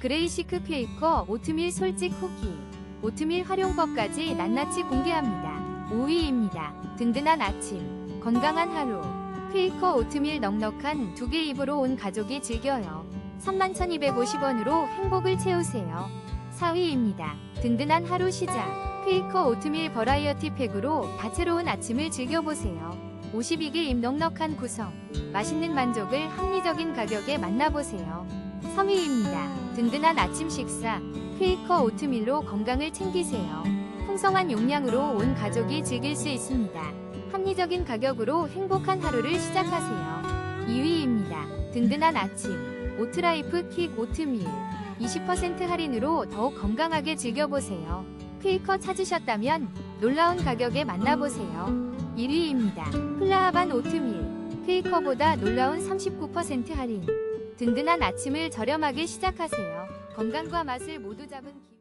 그레이 시크 퀘이커 오트밀 솔직 쿠키, 오트밀 활용법까지 낱낱이 공개합니다. 5위입니다. 든든한 아침, 건강한 하루. 퀘이커 오트밀 넉넉한 두 개 입으로 온 가족이 즐겨요. 31,250원으로 행복을 채우세요. 4위입니다. 든든한 하루 시작. 퀘이커 오트밀 버라이어티 팩으로 다채로운 아침을 즐겨보세요. 52개 입 넉넉한 구성. 맛있는 만족을 합리적인 가격에 만나보세요. 3위입니다. 든든한 아침 식사. 퀘이커 오트밀로 건강을 챙기세요. 풍성한 용량으로 온 가족이 즐길 수 있습니다. 합리적인 가격으로 행복한 하루를 시작하세요. 2위입니다. 든든한 아침. 오트라이프 킥 오트밀. 20% 할인으로 더욱 건강하게 즐겨보세요. 퀘이커 찾으셨다면 놀라운 가격에 만나보세요. 1위입니다. 플라하반 오트밀. 퀘이커보다 놀라운 39% 할인. 든든한 아침을 저렴하게 시작하세요. 건강과 맛을 모두 잡은 기...